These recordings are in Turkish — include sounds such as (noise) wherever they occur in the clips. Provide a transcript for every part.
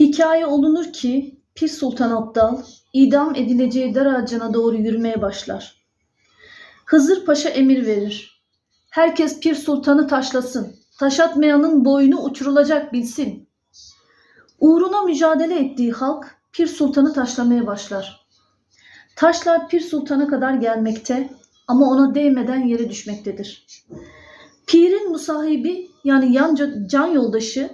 Hikaye olunur ki Pir Sultan Abdal idam edileceği dar ağacına doğru yürümeye başlar. Hızır Paşa emir verir. Herkes Pir Sultan'ı taşlasın. Taş atmayanın boynu uçurulacak bilsin. Uğruna mücadele ettiği halk Pir Sultan'ı taşlamaya başlar. Taşlar Pir Sultan'a kadar gelmekte ama ona değmeden yere düşmektedir. Pir'in musahibi yani yan can yoldaşı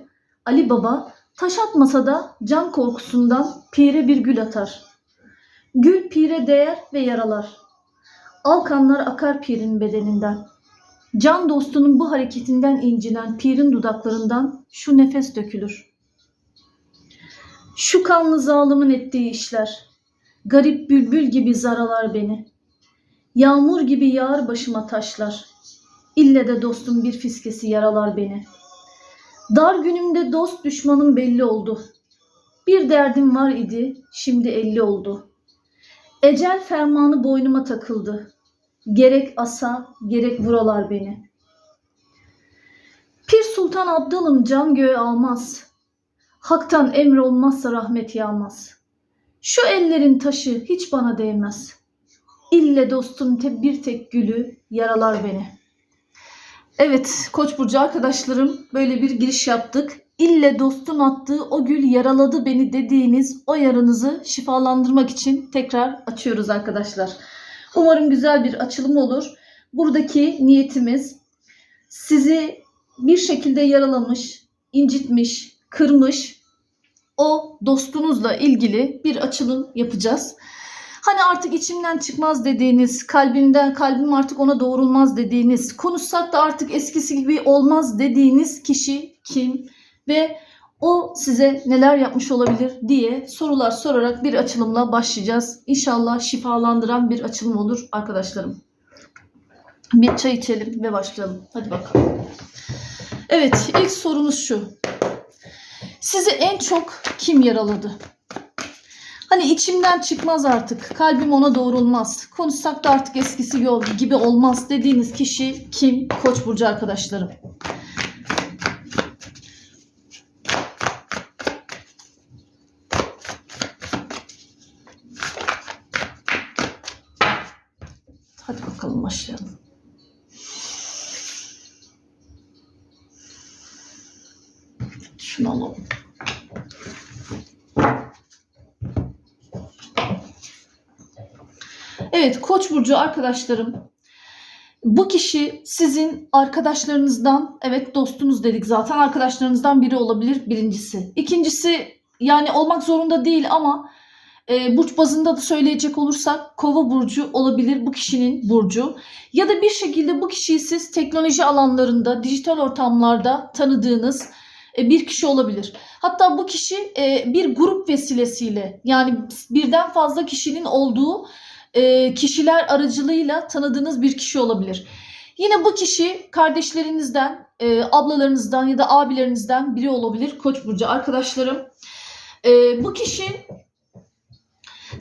Ali Baba taş atmasa da can korkusundan pire bir gül atar. Gül pire değer ve yaralar. Alkanlar akar pirin bedeninden. Can dostunun bu hareketinden incinen pirin dudaklarından şu nefes dökülür. Şu kanlı zalimin ettiği işler. Garip bülbül gibi zaralar beni. Yağmur gibi yağar başıma taşlar. İlle de dostum bir fiskesi yaralar beni. Dar günümde dost düşmanım belli oldu. Bir derdim var idi, şimdi elli oldu. Ecel fermanı boynuma takıldı. Gerek asa, gerek vuralar beni. Pir Sultan Abdalım can göğe almaz. Hak'tan emir olmazsa rahmet yağmaz. Şu ellerin taşı hiç bana değmez. İlle dostum te bir tek gülü yaralar beni. Evet Koç burcu arkadaşlarım böyle bir giriş yaptık. İlle dostun attığı o gül yaraladı beni dediğiniz o yaranızı şifalandırmak için tekrar açıyoruz arkadaşlar. Umarım güzel bir açılım olur. Buradaki niyetimiz sizi bir şekilde yaralamış, incitmiş, kırmış o dostunuzla ilgili bir açılım yapacağız. Hani artık içimden çıkmaz dediğiniz, kalbimden kalbim artık ona doğrulmaz dediğiniz, konuşsak da artık eskisi gibi olmaz dediğiniz kişi kim ve o size neler yapmış olabilir diye sorular sorarak bir açılımla başlayacağız. İnşallah şifalandıran bir açılım olur arkadaşlarım. Bir çay içelim ve başlayalım. Hadi bakalım. Evet, ilk sorumuz şu. Sizi en çok kim yaraladı? Hani içimden çıkmaz artık. Kalbim ona doğrulmaz. Konuşsak da artık eskisi gibi olmaz dediğiniz kişi kim? Koç burcu arkadaşlarım. Hadi bakalım başlayalım. Şunu alalım. Evet Koç burcu arkadaşlarım. Bu kişi sizin arkadaşlarınızdan, evet dostunuz dedik zaten arkadaşlarınızdan biri olabilir birincisi. İkincisi yani olmak zorunda değil ama e, burç bazında da söyleyecek olursak kova burcu olabilir bu kişinin burcu. Ya da bir şekilde bu kişiyi siz teknoloji alanlarında, dijital ortamlarda tanıdığınız e, bir kişi olabilir. Hatta bu kişi e, bir grup vesilesiyle yani birden fazla kişinin olduğu e, kişiler aracılığıyla tanıdığınız bir kişi olabilir. Yine bu kişi kardeşlerinizden, e, ablalarınızdan ya da abilerinizden biri olabilir. Koç burcu arkadaşlarım. E, bu kişi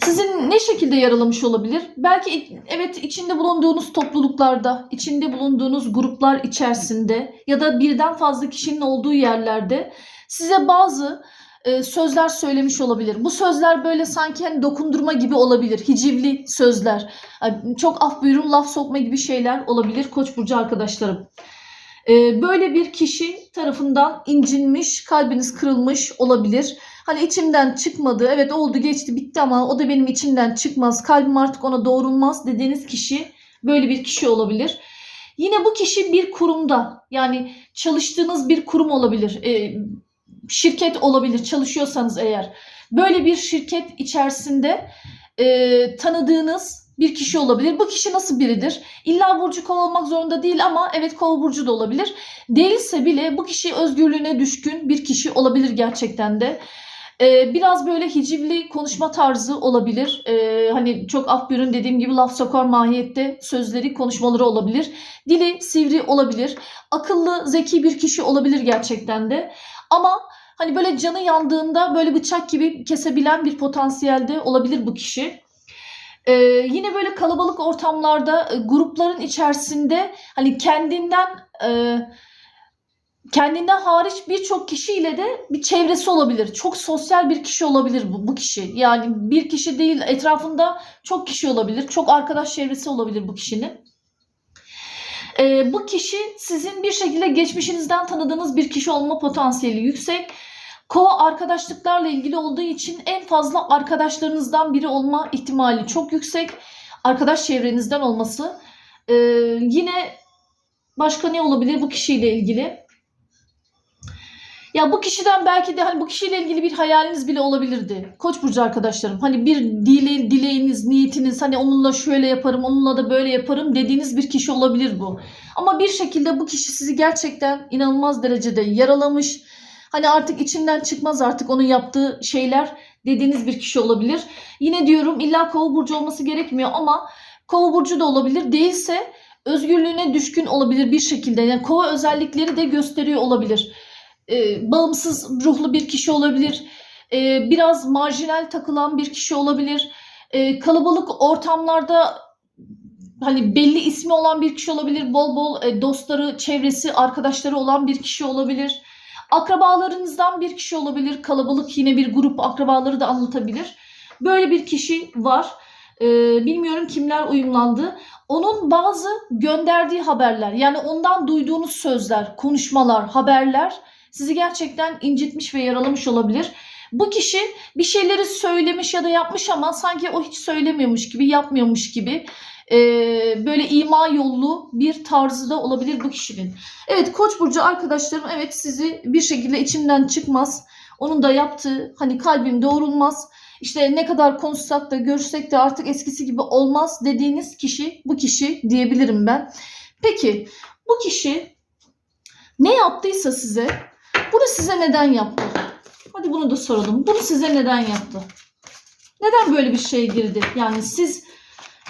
sizin ne şekilde yaralamış olabilir? Belki evet içinde bulunduğunuz topluluklarda, içinde bulunduğunuz gruplar içerisinde ya da birden fazla kişinin olduğu yerlerde size bazı e, sözler söylemiş olabilir. Bu sözler böyle sanki hani dokundurma gibi olabilir. Hicivli sözler. Çok af buyurun laf sokma gibi şeyler olabilir Koç burcu arkadaşlarım. E, böyle bir kişi tarafından incinmiş, kalbiniz kırılmış olabilir. Hani içimden çıkmadı, evet oldu geçti bitti ama o da benim içimden çıkmaz, kalbim artık ona doğrulmaz dediğiniz kişi böyle bir kişi olabilir. Yine bu kişi bir kurumda yani çalıştığınız bir kurum olabilir. E, şirket olabilir çalışıyorsanız eğer. Böyle bir şirket içerisinde e, tanıdığınız bir kişi olabilir. Bu kişi nasıl biridir? İlla burcu kova olmak zorunda değil ama evet kova burcu da olabilir. Değilse bile bu kişi özgürlüğüne düşkün bir kişi olabilir gerçekten de. Ee, biraz böyle hicivli konuşma tarzı olabilir. Ee, hani çok af bürün dediğim gibi laf sokar mahiyette sözleri, konuşmaları olabilir. Dili sivri olabilir. Akıllı, zeki bir kişi olabilir gerçekten de. Ama hani böyle canı yandığında böyle bıçak gibi kesebilen bir potansiyelde olabilir bu kişi. Ee, yine böyle kalabalık ortamlarda e, grupların içerisinde hani kendinden e, kendinden hariç birçok kişiyle de bir çevresi olabilir. Çok sosyal bir kişi olabilir bu, bu kişi. Yani bir kişi değil etrafında çok kişi olabilir. Çok arkadaş çevresi olabilir bu kişinin. Ee, bu kişi sizin bir şekilde geçmişinizden tanıdığınız bir kişi olma potansiyeli yüksek. Kova arkadaşlıklarla ilgili olduğu için en fazla arkadaşlarınızdan biri olma ihtimali çok yüksek. Arkadaş çevrenizden olması. Ee, yine başka ne olabilir bu kişiyle ilgili? Ya bu kişiden belki de hani bu kişiyle ilgili bir hayaliniz bile olabilirdi. Koç burcu arkadaşlarım. Hani bir dile, dileğiniz, niyetiniz hani onunla şöyle yaparım, onunla da böyle yaparım dediğiniz bir kişi olabilir bu. Ama bir şekilde bu kişi sizi gerçekten inanılmaz derecede yaralamış. Hani artık içinden çıkmaz artık onun yaptığı şeyler dediğiniz bir kişi olabilir. Yine diyorum illa kova burcu olması gerekmiyor ama kova burcu da olabilir. Değilse özgürlüğüne düşkün olabilir bir şekilde. Yani kova özellikleri de gösteriyor olabilir e, bağımsız ruhlu bir kişi olabilir. E, biraz marjinal takılan bir kişi olabilir. E, kalabalık ortamlarda hani belli ismi olan bir kişi olabilir. Bol bol e, dostları, çevresi, arkadaşları olan bir kişi olabilir. Akrabalarınızdan bir kişi olabilir. Kalabalık yine bir grup akrabaları da anlatabilir. Böyle bir kişi var. E, bilmiyorum kimler uyumlandı. Onun bazı gönderdiği haberler yani ondan duyduğunuz sözler, konuşmalar, haberler sizi gerçekten incitmiş ve yaralamış olabilir. Bu kişi bir şeyleri söylemiş ya da yapmış ama sanki o hiç söylemiyormuş gibi, yapmıyormuş gibi e, böyle ima yollu bir tarzı da olabilir bu kişinin. Evet Koç burcu arkadaşlarım evet sizi bir şekilde içimden çıkmaz. Onun da yaptığı hani kalbim doğrulmaz. İşte ne kadar konuşsak da görüşsek de artık eskisi gibi olmaz dediğiniz kişi bu kişi diyebilirim ben. Peki bu kişi ne yaptıysa size bunu size neden yaptı? Hadi bunu da soralım. Bunu size neden yaptı? Neden böyle bir şeye girdi? Yani siz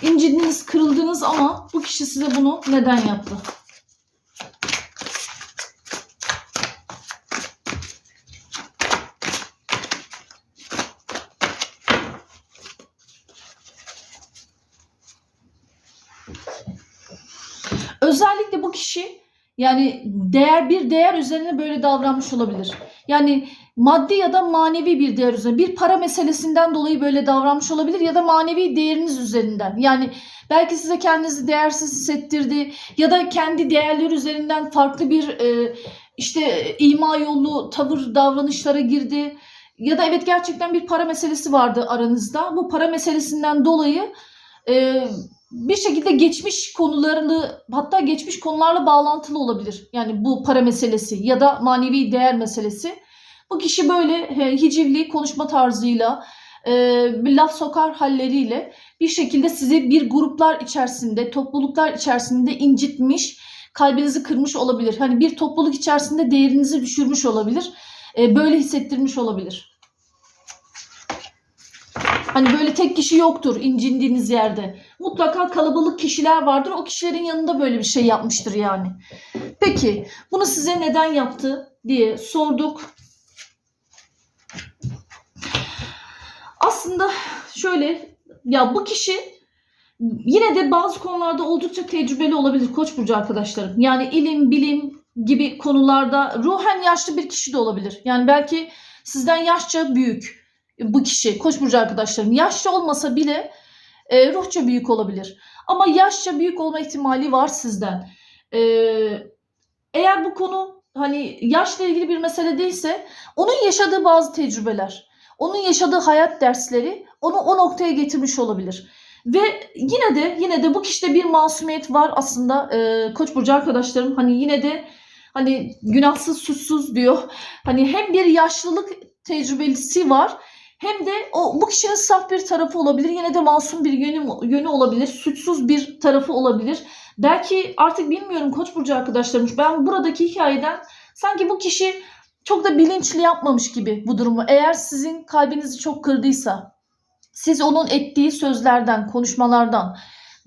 incidiniz, kırıldınız ama bu kişi size bunu neden yaptı? Özellikle bu kişi yani değer bir değer üzerine böyle davranmış olabilir. Yani maddi ya da manevi bir değer üzerine bir para meselesinden dolayı böyle davranmış olabilir ya da manevi değeriniz üzerinden. Yani belki size kendinizi değersiz hissettirdi ya da kendi değerleri üzerinden farklı bir e, işte ima yolu tavır davranışlara girdi. Ya da evet gerçekten bir para meselesi vardı aranızda. Bu para meselesinden dolayı e, bir şekilde geçmiş konularını hatta geçmiş konularla bağlantılı olabilir. Yani bu para meselesi ya da manevi değer meselesi. Bu kişi böyle hicivli konuşma tarzıyla e, bir laf sokar halleriyle bir şekilde sizi bir gruplar içerisinde, topluluklar içerisinde incitmiş, kalbinizi kırmış olabilir. Hani bir topluluk içerisinde değerinizi düşürmüş olabilir. E, böyle hissettirmiş olabilir. Hani böyle tek kişi yoktur incindiğiniz yerde. Mutlaka kalabalık kişiler vardır. O kişilerin yanında böyle bir şey yapmıştır yani. Peki bunu size neden yaptı diye sorduk. Aslında şöyle ya bu kişi yine de bazı konularda oldukça tecrübeli olabilir Koç burcu arkadaşlarım. Yani ilim, bilim gibi konularda ruhen yaşlı bir kişi de olabilir. Yani belki sizden yaşça büyük bu kişi Koç burcu arkadaşlarım. Yaşça olmasa bile e, ruhça büyük olabilir. Ama yaşça büyük olma ihtimali var sizden. E, eğer bu konu hani yaşla ilgili bir mesele değilse onun yaşadığı bazı tecrübeler, onun yaşadığı hayat dersleri onu o noktaya getirmiş olabilir. Ve yine de yine de bu kişide bir masumiyet var aslında e, Koç burcu arkadaşlarım hani yine de hani günahsız suçsuz diyor. Hani hem bir yaşlılık tecrübelisi var hem de o bu kişinin saf bir tarafı olabilir. Yine de masum bir yönü, yönü olabilir. Suçsuz bir tarafı olabilir. Belki artık bilmiyorum Koç burcu arkadaşlarım. Ben buradaki hikayeden sanki bu kişi çok da bilinçli yapmamış gibi bu durumu. Eğer sizin kalbinizi çok kırdıysa, siz onun ettiği sözlerden, konuşmalardan,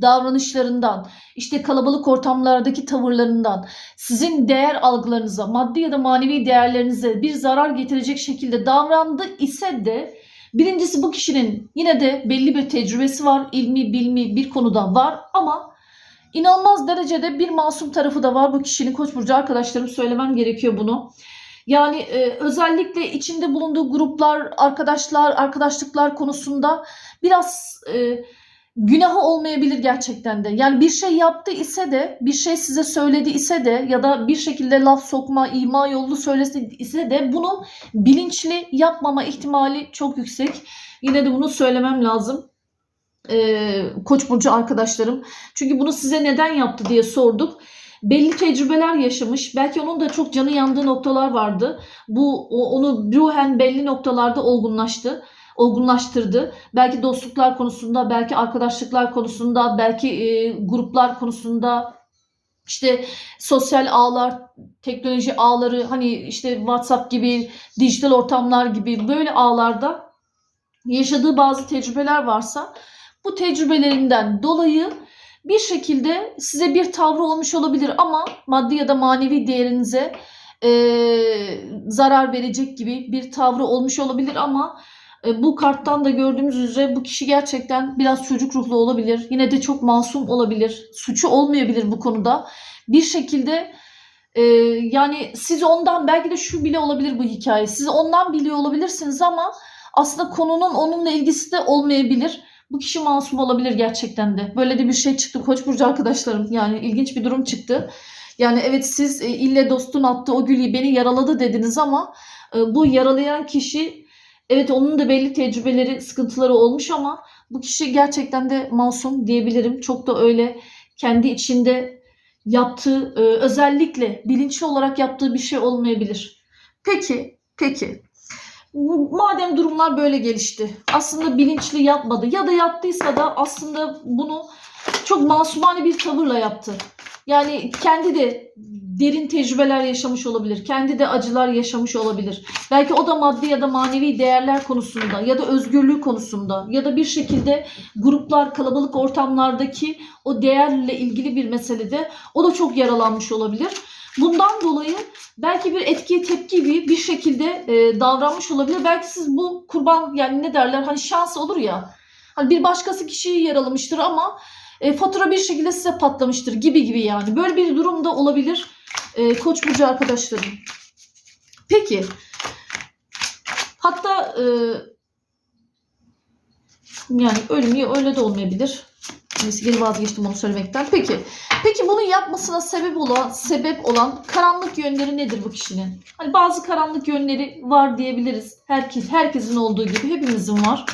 davranışlarından, işte kalabalık ortamlardaki tavırlarından, sizin değer algılarınıza, maddi ya da manevi değerlerinize bir zarar getirecek şekilde davrandı ise de birincisi bu kişinin yine de belli bir tecrübesi var, ilmi, bilmi bir konuda var ama inanılmaz derecede bir masum tarafı da var bu kişinin Koç burcu arkadaşlarım söylemem gerekiyor bunu. Yani e, özellikle içinde bulunduğu gruplar, arkadaşlar, arkadaşlıklar konusunda biraz e, günahı olmayabilir gerçekten de. Yani bir şey yaptı ise de, bir şey size söyledi ise de ya da bir şekilde laf sokma, ima yollu söylesi ise de bunu bilinçli yapmama ihtimali çok yüksek. Yine de bunu söylemem lazım. Ee, Koç burcu arkadaşlarım. Çünkü bunu size neden yaptı diye sorduk. Belli tecrübeler yaşamış. Belki onun da çok canı yandığı noktalar vardı. Bu onu ruhen belli noktalarda olgunlaştı olgunlaştırdı. Belki dostluklar konusunda, belki arkadaşlıklar konusunda, belki e, gruplar konusunda işte sosyal ağlar, teknoloji ağları hani işte WhatsApp gibi, dijital ortamlar gibi böyle ağlarda yaşadığı bazı tecrübeler varsa bu tecrübelerinden dolayı bir şekilde size bir tavrı olmuş olabilir ama maddi ya da manevi değerinize e, zarar verecek gibi bir tavrı olmuş olabilir ama bu karttan da gördüğümüz üzere bu kişi gerçekten biraz çocuk ruhlu olabilir. Yine de çok masum olabilir. Suçu olmayabilir bu konuda. Bir şekilde e, yani siz ondan belki de şu bile olabilir bu hikaye. Siz ondan biliyor olabilirsiniz ama aslında konunun onunla ilgisi de olmayabilir. Bu kişi masum olabilir gerçekten de. Böyle de bir şey çıktı Koç arkadaşlarım. Yani ilginç bir durum çıktı. Yani evet siz e, ille dostun attığı o gülü beni yaraladı dediniz ama e, bu yaralayan kişi evet onun da belli tecrübeleri, sıkıntıları olmuş ama bu kişi gerçekten de masum diyebilirim. Çok da öyle kendi içinde yaptığı e, özellikle bilinçli olarak yaptığı bir şey olmayabilir. Peki, peki. Madem durumlar böyle gelişti. Aslında bilinçli yapmadı ya da yaptıysa da aslında bunu çok masumane bir tavırla yaptı. Yani kendi de derin tecrübeler yaşamış olabilir. Kendi de acılar yaşamış olabilir. Belki o da maddi ya da manevi değerler konusunda ya da özgürlüğü konusunda ya da bir şekilde gruplar, kalabalık ortamlardaki o değerle ilgili bir meselede o da çok yaralanmış olabilir. Bundan dolayı belki bir etkiye tepki gibi bir şekilde e, davranmış olabilir. Belki siz bu kurban yani ne derler hani şans olur ya. Hani bir başkası kişiyi yaralamıştır ama e, fatura bir şekilde size patlamıştır gibi gibi yani. Böyle bir durum da olabilir e, Koç burcu arkadaşlarım. Peki. Hatta e, yani ölüm öyle de olmayabilir. Neyse geri vazgeçtim onu söylemekten. Peki. Peki bunu yapmasına sebep olan sebep olan karanlık yönleri nedir bu kişinin? Hani bazı karanlık yönleri var diyebiliriz. Herkes herkesin olduğu gibi hepimizin var.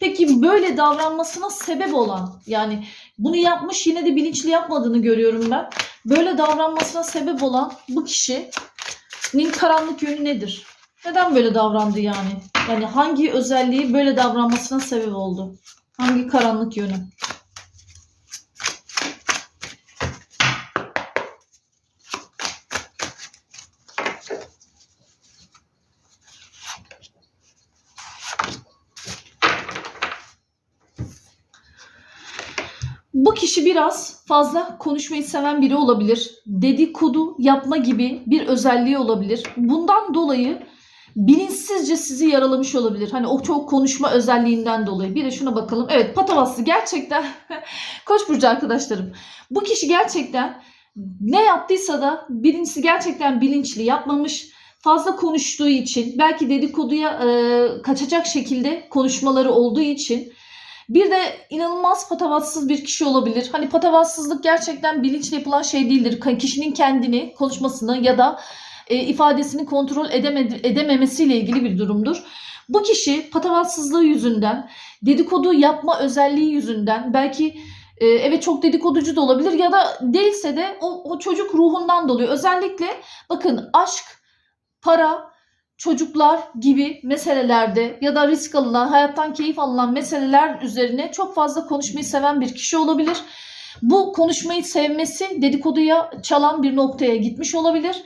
Peki böyle davranmasına sebep olan yani bunu yapmış yine de bilinçli yapmadığını görüyorum ben. Böyle davranmasına sebep olan bu kişinin karanlık yönü nedir? Neden böyle davrandı yani? Yani hangi özelliği böyle davranmasına sebep oldu? Hangi karanlık yönü? Bu kişi biraz fazla konuşmayı seven biri olabilir. Dedikodu yapma gibi bir özelliği olabilir. Bundan dolayı bilinçsizce sizi yaralamış olabilir. Hani o çok konuşma özelliğinden dolayı. Bir de şuna bakalım. Evet patavaslı gerçekten (laughs) Koç burcu arkadaşlarım. Bu kişi gerçekten ne yaptıysa da birincisi gerçekten bilinçli yapmamış. Fazla konuştuğu için belki dedikoduya e, kaçacak şekilde konuşmaları olduğu için bir de inanılmaz patavatsız bir kişi olabilir. Hani patavatsızlık gerçekten bilinçli yapılan şey değildir. Kişinin kendini, konuşmasını ya da e, ifadesini kontrol edemedi, edememesiyle ilgili bir durumdur. Bu kişi patavatsızlığı yüzünden, dedikodu yapma özelliği yüzünden belki e, evet çok dedikoducu da olabilir ya da değilse de o, o çocuk ruhundan dolayı. Özellikle bakın aşk, para, çocuklar gibi meselelerde ya da risk alınan, hayattan keyif alınan meseleler üzerine çok fazla konuşmayı seven bir kişi olabilir. Bu konuşmayı sevmesi dedikoduya çalan bir noktaya gitmiş olabilir.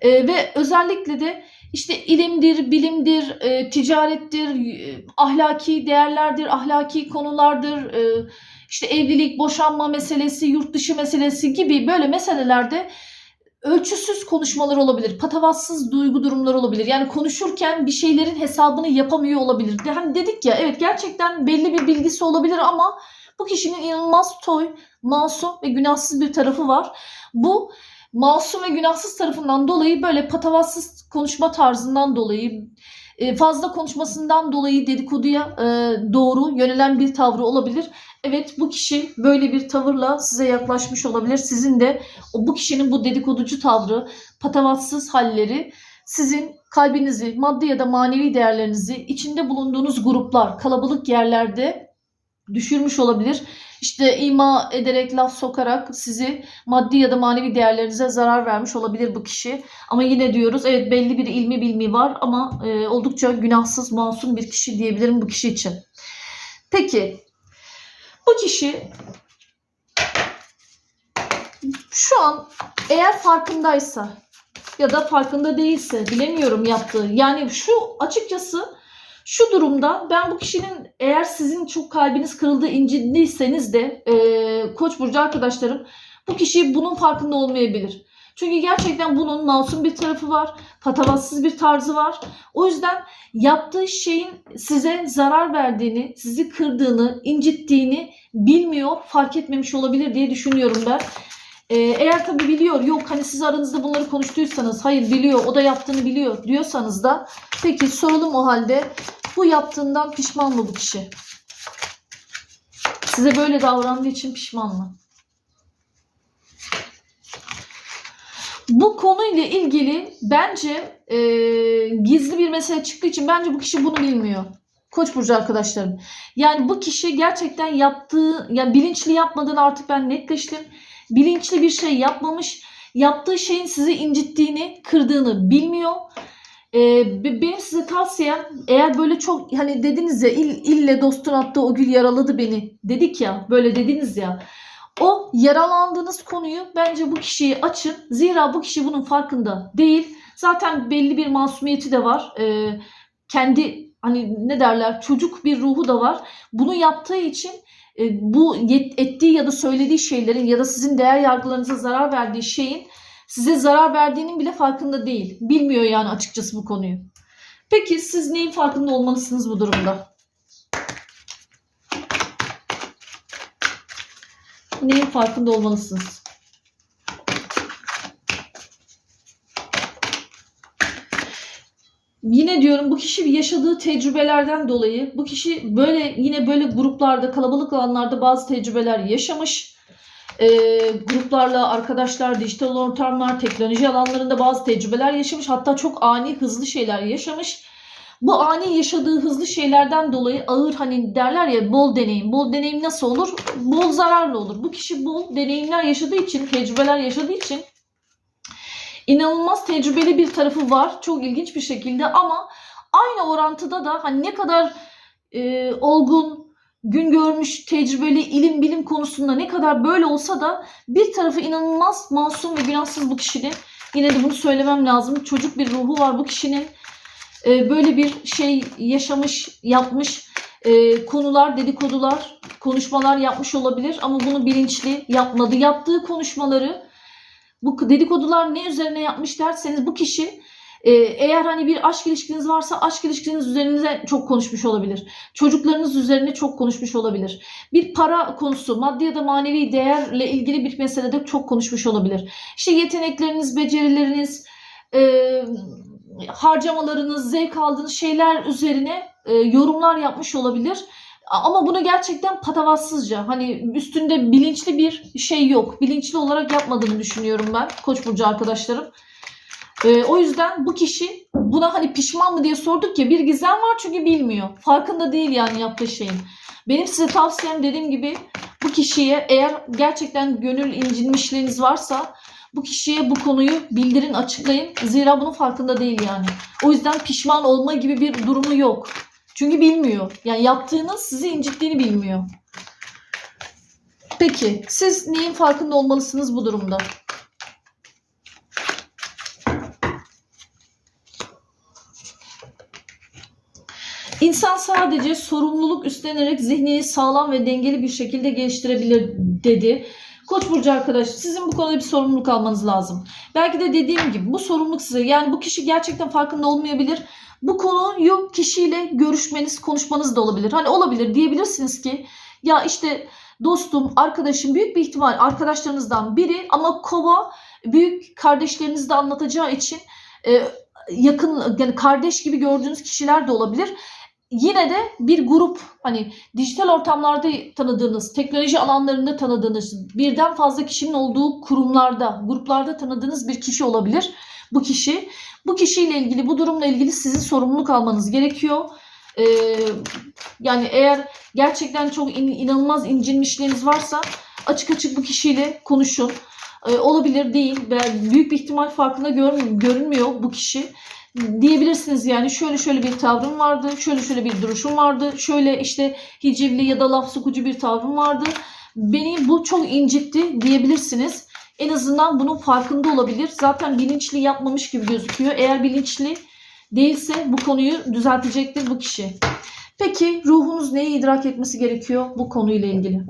Ee, ve özellikle de işte ilimdir, bilimdir, e, ticarettir, e, ahlaki değerlerdir, ahlaki konulardır, e, işte evlilik, boşanma meselesi, yurt dışı meselesi gibi böyle meselelerde ölçüsüz konuşmalar olabilir. Patavatsız duygu durumları olabilir. Yani konuşurken bir şeylerin hesabını yapamıyor olabilir. Hani dedik ya evet gerçekten belli bir bilgisi olabilir ama Bu kişinin inanılmaz toy, masum ve günahsız bir tarafı var. Bu masum ve günahsız tarafından dolayı böyle patavatsız konuşma tarzından dolayı e, fazla konuşmasından dolayı dedikoduya e, doğru yönelen bir tavrı olabilir. Evet bu kişi böyle bir tavırla size yaklaşmış olabilir. Sizin de bu kişinin bu dedikoducu tavrı, patavatsız halleri sizin kalbinizi, maddi ya da manevi değerlerinizi içinde bulunduğunuz gruplar, kalabalık yerlerde düşürmüş olabilir. İşte ima ederek, laf sokarak sizi maddi ya da manevi değerlerinize zarar vermiş olabilir bu kişi. Ama yine diyoruz evet belli bir ilmi bilmi var ama e, oldukça günahsız, masum bir kişi diyebilirim bu kişi için. Peki bu kişi şu an eğer farkındaysa ya da farkında değilse bilemiyorum yaptığı. Yani şu açıkçası şu durumda ben bu kişinin eğer sizin çok kalbiniz kırıldı incindiyseniz de e, Koç burcu arkadaşlarım bu kişi bunun farkında olmayabilir. Çünkü gerçekten bunun masum bir tarafı var, patavatsız bir tarzı var. O yüzden yaptığı şeyin size zarar verdiğini, sizi kırdığını, incittiğini bilmiyor, fark etmemiş olabilir diye düşünüyorum ben. Ee, eğer tabii biliyor, yok hani siz aranızda bunları konuştuysanız, hayır biliyor, o da yaptığını biliyor diyorsanız da peki soralım o halde bu yaptığından pişman mı bu kişi? Size böyle davrandığı için pişman mı? Bu konuyla ilgili bence e, gizli bir mesele çıktığı için bence bu kişi bunu bilmiyor. Koç burcu arkadaşlarım. Yani bu kişi gerçekten yaptığı, yani bilinçli yapmadığını artık ben netleştim. Bilinçli bir şey yapmamış. Yaptığı şeyin sizi incittiğini, kırdığını bilmiyor. Ee, benim size tavsiyem eğer böyle çok hani dediniz ya il, ille dostun attığı o gül yaraladı beni dedik ya böyle dediniz ya o yaralandığınız konuyu bence bu kişiyi açın. Zira bu kişi bunun farkında değil. Zaten belli bir masumiyeti de var. Ee, kendi hani ne derler çocuk bir ruhu da var. Bunu yaptığı için e, bu yet, ettiği ya da söylediği şeylerin ya da sizin değer yargılarınıza zarar verdiği şeyin size zarar verdiğinin bile farkında değil. Bilmiyor yani açıkçası bu konuyu. Peki siz neyin farkında olmalısınız bu durumda? Neyin farkında olmalısınız? Yine diyorum bu kişi yaşadığı tecrübelerden dolayı bu kişi böyle yine böyle gruplarda kalabalık alanlarda bazı tecrübeler yaşamış. Ee, gruplarla arkadaşlar, dijital ortamlar, teknoloji alanlarında bazı tecrübeler yaşamış. Hatta çok ani hızlı şeyler yaşamış. Bu ani yaşadığı hızlı şeylerden dolayı ağır hani derler ya bol deneyim. Bol deneyim nasıl olur? Bol zararlı olur. Bu kişi bol deneyimler yaşadığı için, tecrübeler yaşadığı için inanılmaz tecrübeli bir tarafı var. Çok ilginç bir şekilde ama aynı orantıda da hani ne kadar e, olgun, gün görmüş, tecrübeli, ilim bilim konusunda ne kadar böyle olsa da bir tarafı inanılmaz masum ve günahsız bu kişinin. Yine de bunu söylemem lazım. Çocuk bir ruhu var bu kişinin. E, böyle bir şey yaşamış, yapmış e, konular, dedikodular, konuşmalar yapmış olabilir ama bunu bilinçli yapmadı. Yaptığı konuşmaları bu dedikodular ne üzerine yapmış derseniz bu kişi e, eğer hani bir aşk ilişkiniz varsa aşk ilişkiniz üzerinize çok konuşmuş olabilir. Çocuklarınız üzerine çok konuşmuş olabilir. Bir para konusu, maddi ya da manevi değerle ilgili bir meselede çok konuşmuş olabilir. İşte yetenekleriniz, becerileriniz, e, harcamalarınız, zevk aldığınız şeyler üzerine e, yorumlar yapmış olabilir. Ama bunu gerçekten patavatsızca hani üstünde bilinçli bir şey yok. Bilinçli olarak yapmadığını düşünüyorum ben Koç burcu arkadaşlarım. Ee, o yüzden bu kişi buna hani pişman mı diye sorduk ya bir gizem var çünkü bilmiyor. Farkında değil yani yaptığı şeyin. Benim size tavsiyem dediğim gibi bu kişiye eğer gerçekten gönül incinmişliğiniz varsa bu kişiye bu konuyu bildirin, açıklayın. Zira bunun farkında değil yani. O yüzden pişman olma gibi bir durumu yok. Çünkü bilmiyor. Yani yaptığınız sizi incittiğini bilmiyor. Peki siz neyin farkında olmalısınız bu durumda? İnsan sadece sorumluluk üstlenerek zihnini sağlam ve dengeli bir şekilde geliştirebilir dedi. Koç burcu arkadaş sizin bu konuda bir sorumluluk almanız lazım. Belki de dediğim gibi bu sorumluluk size yani bu kişi gerçekten farkında olmayabilir. Bu konuyu kişiyle görüşmeniz, konuşmanız da olabilir. Hani olabilir diyebilirsiniz ki ya işte dostum, arkadaşım büyük bir ihtimal arkadaşlarınızdan biri ama kova büyük kardeşleriniz de anlatacağı için e, yakın yani kardeş gibi gördüğünüz kişiler de olabilir. Yine de bir grup hani dijital ortamlarda tanıdığınız, teknoloji alanlarında tanıdığınız, birden fazla kişinin olduğu kurumlarda, gruplarda tanıdığınız bir kişi olabilir. Bu kişi, bu kişiyle ilgili, bu durumla ilgili sizin sorumluluk almanız gerekiyor. Ee, yani eğer gerçekten çok in- inanılmaz incinmişliğiniz varsa açık açık bu kişiyle konuşun. Ee, olabilir değil büyük bir ihtimal farkında görün- görünmüyor bu kişi diyebilirsiniz yani şöyle şöyle bir tavrım vardı, şöyle şöyle bir duruşum vardı, şöyle işte hicivli ya da laf sokucu bir tavrım vardı. Beni bu çok incitti diyebilirsiniz. En azından bunun farkında olabilir. Zaten bilinçli yapmamış gibi gözüküyor. Eğer bilinçli değilse bu konuyu düzeltecektir bu kişi. Peki ruhunuz neyi idrak etmesi gerekiyor bu konuyla ilgili?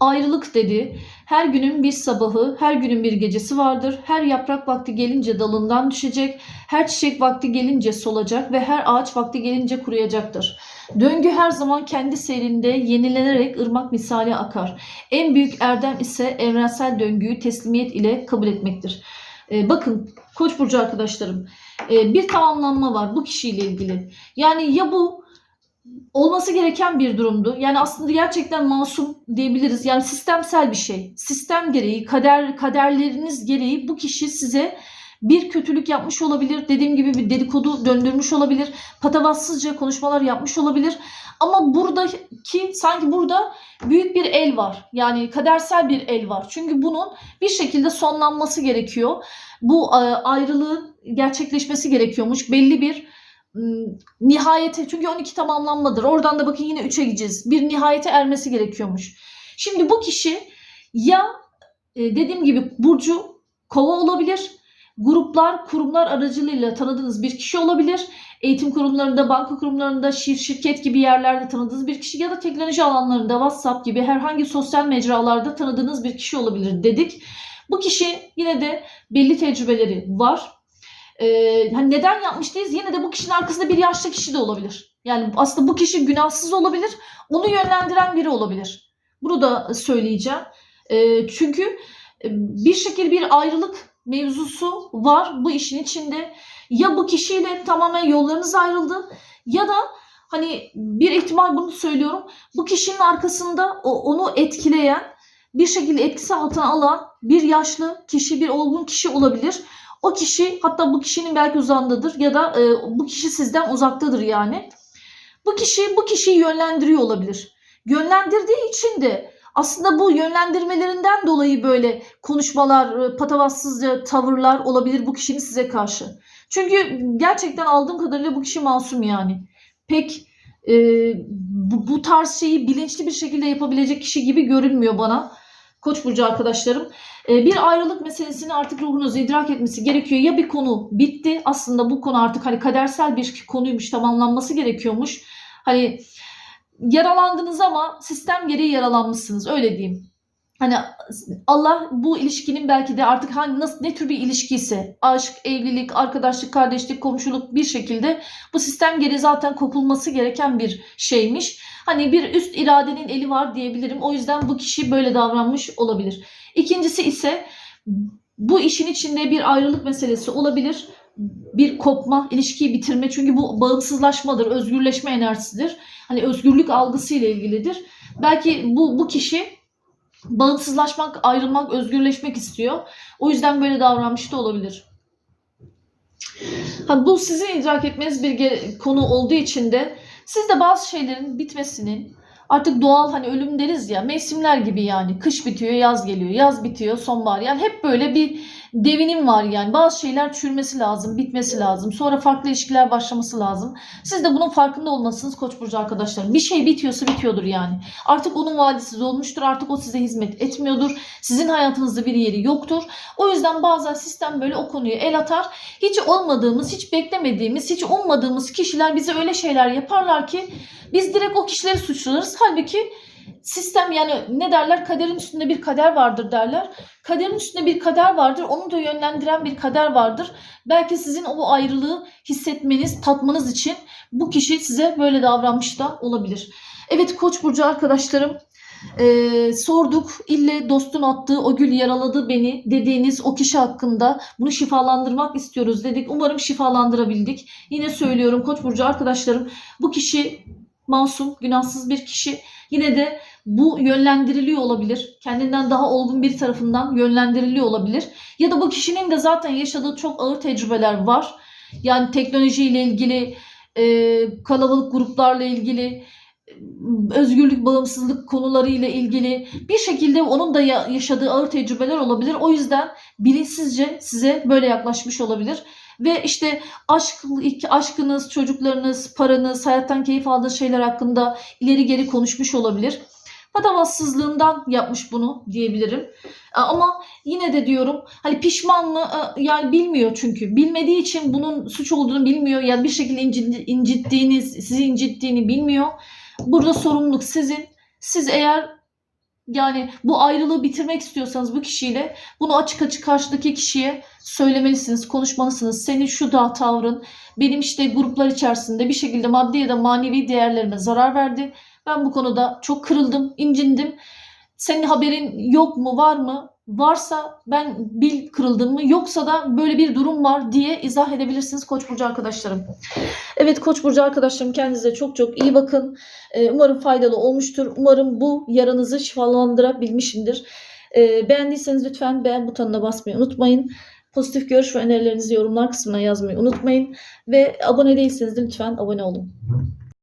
Ayrılık dedi. Her günün bir sabahı, her günün bir gecesi vardır. Her yaprak vakti gelince dalından düşecek, her çiçek vakti gelince solacak ve her ağaç vakti gelince kuruyacaktır. Döngü her zaman kendi seyrinde yenilenerek ırmak misali akar. En büyük erdem ise evrensel döngüyü teslimiyet ile kabul etmektir. Ee, bakın Koç burcu arkadaşlarım, e, bir tamamlanma var bu kişiyle ilgili. Yani ya bu olması gereken bir durumdu. Yani aslında gerçekten masum diyebiliriz. Yani sistemsel bir şey. Sistem gereği, kader kaderleriniz gereği bu kişi size bir kötülük yapmış olabilir. Dediğim gibi bir dedikodu döndürmüş olabilir. Patavatsızca konuşmalar yapmış olabilir. Ama buradaki sanki burada büyük bir el var. Yani kadersel bir el var. Çünkü bunun bir şekilde sonlanması gerekiyor. Bu e, ayrılığın gerçekleşmesi gerekiyormuş. Belli bir nihayete çünkü 12 tamamlanmadır. Oradan da bakın yine 3'e gideceğiz. Bir nihayete ermesi gerekiyormuş. Şimdi bu kişi ya e, dediğim gibi burcu kova olabilir. Gruplar, kurumlar aracılığıyla tanıdığınız bir kişi olabilir. Eğitim kurumlarında, banka kurumlarında, şir- şirket gibi yerlerde tanıdığınız bir kişi ya da teknoloji alanlarında, WhatsApp gibi herhangi sosyal mecralarda tanıdığınız bir kişi olabilir dedik. Bu kişi yine de belli tecrübeleri var. Ee, hani neden yapmış değiliz? Yine de bu kişinin arkasında bir yaşlı kişi de olabilir. Yani aslında bu kişi günahsız olabilir. Onu yönlendiren biri olabilir. Bunu da söyleyeceğim. Ee, çünkü e, bir şekilde bir ayrılık mevzusu var bu işin içinde. Ya bu kişiyle tamamen yollarınız ayrıldı ya da hani bir ihtimal bunu söylüyorum. Bu kişinin arkasında onu etkileyen bir şekilde etkisi altına alan bir yaşlı kişi, bir olgun kişi olabilir. O kişi hatta bu kişinin belki uzağındadır ya da e, bu kişi sizden uzaktadır yani. Bu kişi bu kişiyi yönlendiriyor olabilir. Yönlendirdiği için de aslında bu yönlendirmelerinden dolayı böyle konuşmalar, e, patavatsızca tavırlar olabilir bu kişinin size karşı. Çünkü gerçekten aldığım kadarıyla bu kişi masum yani. Pek e, bu, bu tarz şeyi bilinçli bir şekilde yapabilecek kişi gibi görünmüyor bana. Koç burcu arkadaşlarım. E, bir ayrılık meselesini artık ruhunuz idrak etmesi gerekiyor. Ya bir konu bitti. Aslında bu konu artık hani kadersel bir konuymuş, tamamlanması gerekiyormuş. Hani yaralandınız ama sistem gereği yaralanmışsınız öyle diyeyim. Hani Allah bu ilişkinin belki de artık hani nasıl ne tür bir ilişkiyse aşk, evlilik, arkadaşlık, kardeşlik, komşuluk bir şekilde bu sistem gereği zaten kopulması gereken bir şeymiş. Hani bir üst iradenin eli var diyebilirim. O yüzden bu kişi böyle davranmış olabilir. İkincisi ise bu işin içinde bir ayrılık meselesi olabilir. Bir kopma, ilişkiyi bitirme. Çünkü bu bağımsızlaşmadır, özgürleşme enerjisidir. Hani özgürlük algısıyla ilgilidir. Belki bu bu kişi bağımsızlaşmak, ayrılmak, özgürleşmek istiyor. O yüzden böyle davranmış da olabilir. Ha, bu sizin idrak etmeniz bir konu olduğu için de siz de bazı şeylerin bitmesinin artık doğal hani ölüm deriz ya mevsimler gibi yani kış bitiyor yaz geliyor yaz bitiyor sonbahar yani hep böyle bir devinim var yani. Bazı şeyler çürümesi lazım bitmesi lazım. Sonra farklı ilişkiler başlaması lazım. Siz de bunun farkında olmalısınız Koç burcu arkadaşlarım. Bir şey bitiyorsa bitiyordur yani. Artık onun vadisi olmuştur artık o size hizmet etmiyordur. Sizin hayatınızda bir yeri yoktur. O yüzden bazen sistem böyle o konuyu el atar. Hiç olmadığımız hiç beklemediğimiz hiç ummadığımız kişiler bize öyle şeyler yaparlar ki biz direkt o kişileri suçlarız. Halbuki sistem yani ne derler kaderin üstünde bir kader vardır derler. Kaderin üstünde bir kader vardır. Onu da yönlendiren bir kader vardır. Belki sizin o ayrılığı hissetmeniz, tatmanız için bu kişi size böyle davranmış da olabilir. Evet Koç burcu arkadaşlarım ee, sorduk. İlle dostun attığı o gül yaraladı beni dediğiniz o kişi hakkında bunu şifalandırmak istiyoruz dedik. Umarım şifalandırabildik. Yine söylüyorum Koç burcu arkadaşlarım bu kişi masum, günahsız bir kişi. Yine de bu yönlendiriliyor olabilir. Kendinden daha olgun bir tarafından yönlendiriliyor olabilir. Ya da bu kişinin de zaten yaşadığı çok ağır tecrübeler var. Yani teknolojiyle ilgili, e, kalabalık gruplarla ilgili, özgürlük, bağımsızlık konularıyla ilgili bir şekilde onun da ya- yaşadığı ağır tecrübeler olabilir. O yüzden bilinçsizce size böyle yaklaşmış olabilir. Ve işte aşk, aşkınız, çocuklarınız, paranız, hayattan keyif aldığınız şeyler hakkında ileri geri konuşmuş olabilir. Patavatsızlığından yapmış bunu diyebilirim. E, Ama yine de diyorum hani pişman mı E, yani bilmiyor çünkü. Bilmediği için bunun suç olduğunu bilmiyor. Yani bir şekilde incit- incittiğini, sizi incittiğini bilmiyor. Burada sorumluluk sizin. Siz eğer yani bu ayrılığı bitirmek istiyorsanız bu kişiyle bunu açık açık karşıdaki kişiye söylemelisiniz, konuşmalısınız. Senin şu da tavrın benim işte gruplar içerisinde bir şekilde maddi ya da manevi değerlerime zarar verdi. Ben bu konuda çok kırıldım, incindim. Senin haberin yok mu, var mı? Varsa ben bil kırıldım mı, yoksa da böyle bir durum var diye izah edebilirsiniz Koç burcu arkadaşlarım. Evet Koç burcu arkadaşlarım kendinize çok çok iyi bakın. Ee, Umarım faydalı olmuştur. Umarım bu yaranızı şifalandırabilmişimdir. Ee, beğendiyseniz lütfen beğen butonuna basmayı unutmayın. Pozitif görüş ve önerilerinizi yorumlar kısmına yazmayı unutmayın. Ve abone değilseniz de lütfen abone olun.